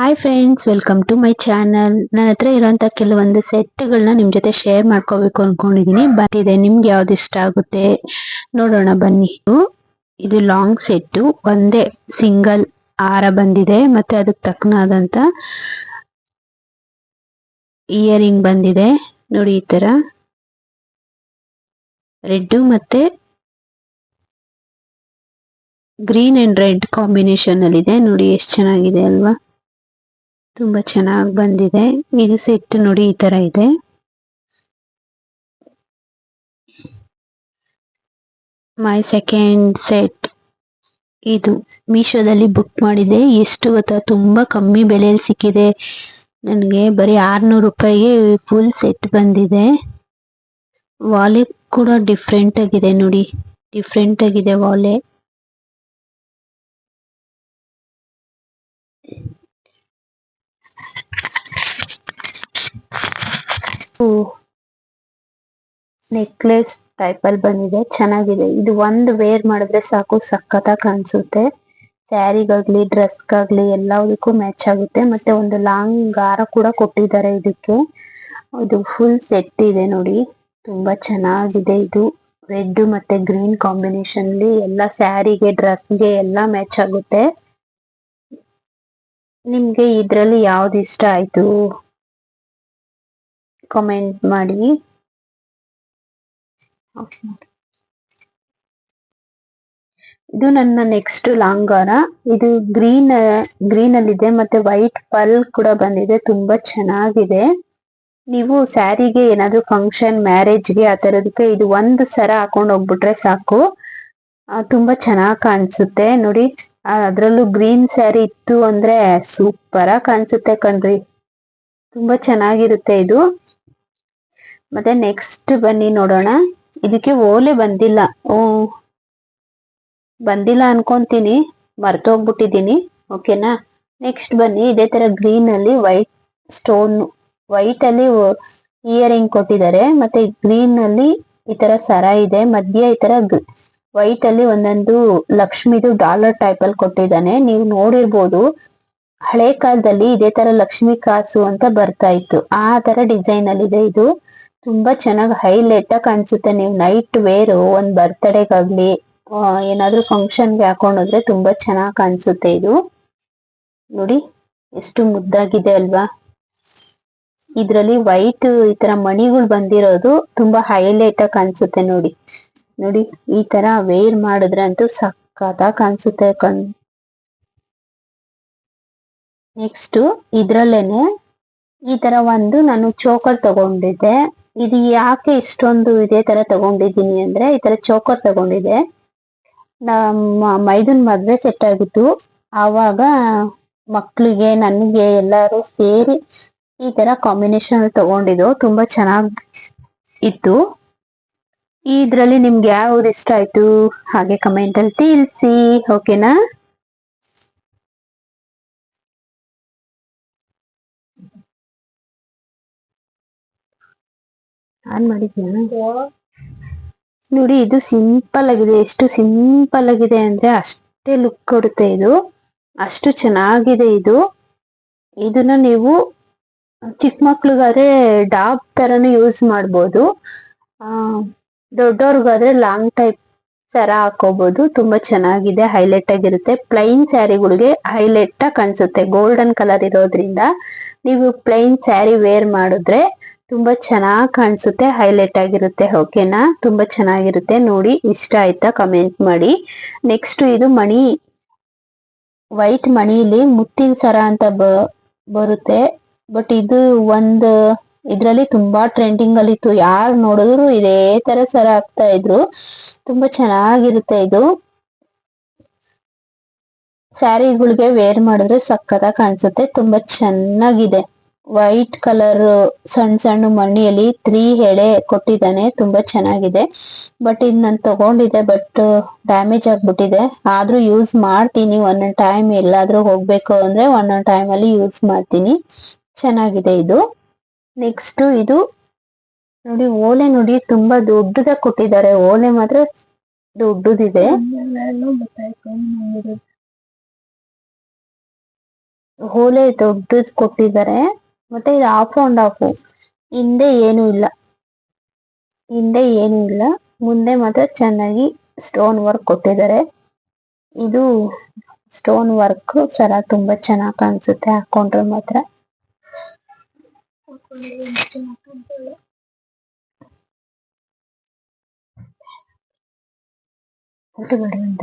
Hi friends welcome to my channel ನನ್ನ ಹತ್ರ ಇರುವಂತ ಕೆಲವೊಂದು ಸೆಟ್ಗಳನ್ನ ನಿಮ್ ಜೊತೆ ಶೇರ್ ಮಾಡ್ಕೋಬೇಕು ಅನ್ಕೊಂಡಿದೀನಿ. ಬಂದಿದೆ. ನಿಮ್ಗೆ ಯಾವ್ದು ಇಷ್ಟ ಆಗುತ್ತೆ? ನೋಡೋಣ, ಬನ್ನಿ. ಇದು ಲಾಂಗ್ ಸೆಟ್ ಒಂದೇ ಸಿಂಗಲ್ ಹಾರ ಬಂದಿದೆ. ಮತ್ತೆ ಅದಕ್ಕೆ ತಕ್ಕನಾದಂತ ಇಯರಿಂಗ್ ಬಂದಿದೆ. ನೋಡಿ ಈ ತರ. ರೆಡ್ ಮತ್ತೆ ಗ್ರೀನ್ ಅಂಡ್ ರೆಡ್ ಕಾಂಬಿನೇಷನ್ ಅಲ್ಲಿ ಇದೆ ನೋಡಿ, ಎಷ್ಟು ಚೆನ್ನಾಗಿದೆ ಅಲ್ವಾ? ತುಂಬಾ ಚೆನ್ನಾಗಿ ಬಂದಿದೆ. ಇದು ಸೆಟ್ ನೋಡಿ ಈ ತರ ಇದೆ. ಮೈ ಸೆಕೆಂಡ್ ಸೆಟ್ ಇದು ಮೀಶೋದಲ್ಲಿ ಬುಕ್ ಮಾಡಿದೆ. ಎಷ್ಟು ಗೊತ್ತಾ? ತುಂಬಾ ಕಮ್ಮಿ ಬೆಲೆಯಲ್ಲಿ ಸಿಕ್ಕಿದೆ. ನನಗೆ ಬರೀ ಆರ್ನೂರು ರೂಪಾಯಿಗೆ ಫುಲ್ ಸೆಟ್ ಬಂದಿದೆ. ವಾಲೆ ಕೂಡ ಡಿಫ್ರೆಂಟ್ ಆಗಿದೆ ನೋಡಿ. ಡಿಫ್ರೆಂಟ್ ಆಗಿದೆ ವಾಲೆ ನೆಕ್ಲೆಸ್ ಟೈಪ್ ಅಲ್ಲಿ ಬಂದಿದೆ. ಚೆನ್ನಾಗಿದೆ. ಇದು ಒಂದು ವೇರ್ ಮಾಡಿದ್ರೆ ಸಾಕು, ಸಖತ್ತಾಗಿ ಕಾಣಿಸುತ್ತೆ. ಸ್ಯಾರಿಗಾಗ್ಲಿ ಡ್ರೆಸ್ಗಾಗ್ಲಿ ಎಲ್ಲದಕ್ಕೂ ಮ್ಯಾಚ್ ಆಗುತ್ತೆ. ಮತ್ತೆ ಒಂದು ಲಾಂಗ್ ಗಾರ ಕೂಡ ಕೊಟ್ಟಿದ್ದಾರೆ ಇದಕ್ಕೆ. ಇದು ಫುಲ್ ಸೆಟ್ ಇದೆ ನೋಡಿ. ತುಂಬಾ ಚೆನ್ನಾಗಿದೆ ಇದು. ರೆಡ್ ಮತ್ತೆ ಗ್ರೀನ್ ಕಾಂಬಿನೇಷನ್ ಎಲ್ಲ ಸ್ಯಾರಿಗೆ ಡ್ರೆಸ್ಗೆ ಎಲ್ಲ ಮ್ಯಾಚ್ ಆಗುತ್ತೆ. ನಿಮ್ಗೆ ಇದ್ರಲ್ಲಿ ಯಾವ್ದು ಇಷ್ಟ ಆಯ್ತು? ಕಾಮೆಂಟ್ ಮಾಡಿ. ಇದು ನನ್ನ ನೆಕ್ಸ್ಟ್ ಲಾಂಗ್ ಇದು ಗ್ರೀನ್ ಗ್ರೀನ್ ಅಲ್ಲಿ ಇದೆ ಮತ್ತೆ ವೈಟ್ ಪಲ್ ಕೂಡ ಬಂದಿದೆ. ತುಂಬಾ ಚೆನ್ನಾಗಿದೆ. ನೀವು ಸ್ಯಾರಿಗೆ ಏನಾದ್ರು ಫಂಕ್ಷನ್ ಮ್ಯಾರೇಜ್ಗೆ ಆ ತರದಕ್ಕೆ ಇದು ಒಂದು ಸರ ಹಾಕೊಂಡು ಹೋಗ್ಬಿಟ್ರೆ ಸಾಕು. ತುಂಬಾ ಚೆನ್ನಾಗಿ ಕಾಣಿಸುತ್ತೆ. ನೋಡಿ ಅದ್ರಲ್ಲೂ ಗ್ರೀನ್ ಸ್ಯಾರಿ ಇತ್ತು ಅಂದ್ರೆ ಸೂಪರ್ ಆಗಿ ಕಾಣಿಸುತ್ತೆ ಕಣ್ರಿ. ತುಂಬಾ ಚೆನ್ನಾಗಿರುತ್ತೆ ಇದು. ಮತ್ತೆ ನೆಕ್ಸ್ಟ್ ಬನ್ನಿ ನೋಡೋಣ. ಇದಕ್ಕೆ ಓಲೆ ಬಂದಿಲ್ಲ. ಓ, ಬಂದಿಲ್ಲ ಅನ್ಕೊಂತೀನಿ. ಮರ್ತೋಗ್ಬಿಟ್ಟಿದ್ದೀನಿ. ಓಕೆನಾ? ನೆಕ್ಸ್ಟ್ ಬನ್ನಿ. ಇದೇ ತರ ಗ್ರೀನ್ ಅಲ್ಲಿ ವೈಟ್ ಸ್ಟೋನ್ ವೈಟ್ ಅಲ್ಲಿ ಇಯರಿಂಗ್ ಕೊಟ್ಟಿದ್ದಾರೆ. ಮತ್ತೆ ಗ್ರೀನ್ ಅಲ್ಲಿ ಈ ತರ ಸರ ಇದೆ. ಮಧ್ಯ ಈ ತರ ವೈಟ್ ಅಲ್ಲಿ ಒಂದೊಂದು ಲಕ್ಷ್ಮಿದು ಡಾಲರ್ ಟೈಪ್ ಅಲ್ಲಿ ಕೊಟ್ಟಿದ್ದಾನೆ. ನೀವು ನೋಡಿರ್ಬೋದು. ಹಳೆ ಕಾಲದಲ್ಲಿ ಇದೇ ತರ ಲಕ್ಷ್ಮಿ ಕಾಸು ಅಂತ ಬರ್ತಾ ಇತ್ತು. ಆ ತರ ಡಿಸೈನ್ ಅಲ್ಲಿ ಇದೆ ಇದು ತುಂಬಾ ಚೆನ್ನಾಗಿ ಹೈಲೈಟ್ ಆಗಿ ಕಾಣಿಸುತ್ತೆ. ನೀವು ನೈಟ್ ವೇರ್ ಒಂದ್ ಬರ್ತ್ಡೇಗಾಗ್ಲಿ ಏನಾದ್ರೂ ಫಂಕ್ಷನ್ಗೆ ಹಾಕೊಂಡೋದ್ರೆ ತುಂಬಾ ಚೆನ್ನಾಗಿ ಕಾಣಿಸುತ್ತೆ ಇದು. ನೋಡಿ, ಎಷ್ಟು ಮುದ್ದಾಗಿದೆ ಅಲ್ವಾ? ಇದ್ರಲ್ಲಿ ವೈಟ್ ಈ ತರ ಮಣಿಗಳು ಬಂದಿರೋದು ತುಂಬಾ ಹೈಲೈಟ್ ಆಗಿ ಕಾಣಿಸುತ್ತೆ ನೋಡಿ. ನೋಡಿ, ಈ ತರ ವೇರ್ ಮಾಡಿದ್ರೆ ಅಂತೂ ಸಕ್ಕತ್ತಾಗಿ ಕಾಣಿಸುತ್ತೆ ಕಣ್. ನೆಕ್ಸ್ಟ್ ಇದ್ರಲ್ಲೇನೆ ಈ ತರ ಒಂದು ನಾನು ಚೋಕರ್ ತಗೊಂಡಿದ್ದೆ. ಇದು ಯಾಕೆ ಇಷ್ಟೊಂದು ಇದೇ ತರ ತಗೊಂಡಿದ್ದೀನಿ ಅಂದ್ರೆ ಈ ತರ ಚೋಕರ್ ತಗೊಂಡಿದ್ದೆ. ನಮ್ಮ ಮೈದನ್ ಮದ್ವೆ ಸೆಟ್ ಆಗಿತ್ತು ಆವಾಗ ಮಕ್ಕಳಿಗೆ ನನಗೆ ಎಲ್ಲರೂ ಸೇರಿ ಈ ತರ ಕಾಂಬಿನೇಷನ್ ತಗೊಂಡಿದ್ದು, ತುಂಬಾ ಚೆನ್ನಾಗಿ ಇತ್ತು. ಇದ್ರಲ್ಲಿ ನಿಮ್ಗೆ ಯಾವ್ದು ಇಷ್ಟ ಆಯ್ತು? ಹಾಗೆ ಕಮೆಂಟ್ ಅಲ್ಲಿ ತಿಳಿಸಿ ಓಕೆನಾ ಆನ್ ಮಾಡಿದ್ಯಾ ನೋಡಿ ಇದು ಸಿಂಪಲ್ ಆಗಿದೆ. ಎಷ್ಟು ಸಿಂಪಲ್ ಆಗಿದೆ ಅಂದ್ರೆ ಅಷ್ಟೇ ಲುಕ್ ಕೊಡುತ್ತೆ ಇದು. ಅಷ್ಟು ಚೆನ್ನಾಗಿದೆ ಇದು. ಇದನ್ನ ನೀವು ಚಿಕ್ಕ ಮಕ್ಳಿಗಾದ್ರೆ ಡಾಬ್ ತರನು ಯೂಸ್ ಮಾಡ್ಬೋದು. ಆ ದೊಡ್ಡವ್ರಿಗಾದ್ರೆ ಲಾಂಗ್ ಟೈಪ್ ಸರ ಹಾಕೋಬಹುದು ತುಂಬಾ ಚೆನ್ನಾಗಿದೆ ಹೈಲೈಟ್ ಆಗಿರುತ್ತೆ. ಪ್ಲೈನ್ ಸ್ಯಾರಿಗಳಿಗೆ ಹೈಲೈಟ್ ಆಗಿ ಕಾಣಿಸುತ್ತೆ. ಗೋಲ್ಡನ್ ಕಲರ್ ಇರೋದ್ರಿಂದ. ನೀವು ಪ್ಲೈನ್ ಸ್ಯಾರಿ ವೇರ್ ಮಾಡಿದ್ರೆ ತುಂಬಾ ಚೆನ್ನಾಗಿ ಕಾಣಿಸುತ್ತೆ ಹೈಲೈಟ್ ಆಗಿರುತ್ತೆ ಓಕೆನಾ ತುಂಬಾ ಚೆನ್ನಾಗಿರುತ್ತೆ, ನೋಡಿ, ಇಷ್ಟ ಆಯ್ತಾ ಕಮೆಂಟ್ ಮಾಡಿ. ನೆಕ್ಸ್ಟ್ ಇದು ಮಣಿ ವೈಟ್ ಮಣಿಲಿ ಮುತ್ತಿನ ಸರ ಅಂತ ಬರುತ್ತೆ. ಬಟ್ ಇದು ಒಂದು, ಇದ್ರಲ್ಲಿ ತುಂಬಾ ಟ್ರೆಂಡಿಂಗ್ ಅಲ್ಲಿ ಇತ್ತು. ಯಾರು ನೋಡಿದ್ರು ಇದೇ ತರ ಸರ ಆಗ್ತಾ ಇದ್ರು. ತುಂಬಾ ಚೆನ್ನಾಗಿರುತ್ತೆ ಇದು. ಸ್ಯಾರಿಗಳಿಗೆ ವೇರ್ ಮಾಡಿದ್ರೆ ಸಕ್ಕತ್ತಾಗಿ ಕಾಣಿಸುತ್ತೆ. ತುಂಬಾ ಚೆನ್ನಾಗಿದೆ. ವೈಟ್ ಕಲರ್ ಸಣ್ಣ ಸಣ್ಣ ಮಣ್ಣಿಯಲ್ಲಿ ತ್ರೀ ಎಳೆ ಕೊಟ್ಟಿದ್ದಾನೆ, ತುಂಬಾ ಚೆನ್ನಾಗಿದೆ. ಬಟ್ ಇದು ನಾನು ತಗೊಂಡಿದ್ದೆ, ಬಟ್ ಡ್ಯಾಮೇಜ್ ಆಗ್ಬಿಟ್ಟಿದೆ. ಆದ್ರೂ ಯೂಸ್ ಮಾಡ್ತೀನಿ ಒಂದೊಂದು ಟೈಮ್ ಎಲ್ಲಾದ್ರೂ ಹೋಗ್ಬೇಕು ಅಂದ್ರೆ ಒಂದೊಂದು ಟೈಮ್ ಅಲ್ಲಿ ಯೂಸ್ ಮಾಡ್ತೀನಿ. ಚೆನ್ನಾಗಿದೆ ಇದು. ನೆಕ್ಸ್ಟ್ ಇದು, ನೋಡಿ ಓಲೆ ನೋಡಿ, ತುಂಬಾ ದೊಡ್ಡದಾಗಿ ಕೊಟ್ಟಿದ್ದಾರೆ. ಓಲೆ ಮಾತ್ರ ದೊಡ್ಡದಿದೆ. ಓಲೆ ದೊಡ್ಡದ್ ಕೊಟ್ಟಿದ್ದಾರೆ. ಮತ್ತೆ ಇದು ಆಫ್ ಅಂಡ್ ಆಫ್ ಹಿಂದೆ ಏನು ಇಲ್ಲ. ಹಿಂದೆ ಏನು ಇಲ್ಲ. ಮುಂದೆ ಮಾತ್ರ ಚೆನ್ನಾಗಿ ಸ್ಟೋನ್ ವರ್ಕ್ ಕೊಟ್ಟಿದ್ದಾರೆ. ಇದು ಸ್ಟೋನ್ ವರ್ಕ್ ಸರ ತುಂಬಾ ಚೆನ್ನಾಗಿ ಕಾಣಿಸುತ್ತೆ ಹಾಕೊಂಡ್ರೆ ಮಾತ್ರ. ಅಂತ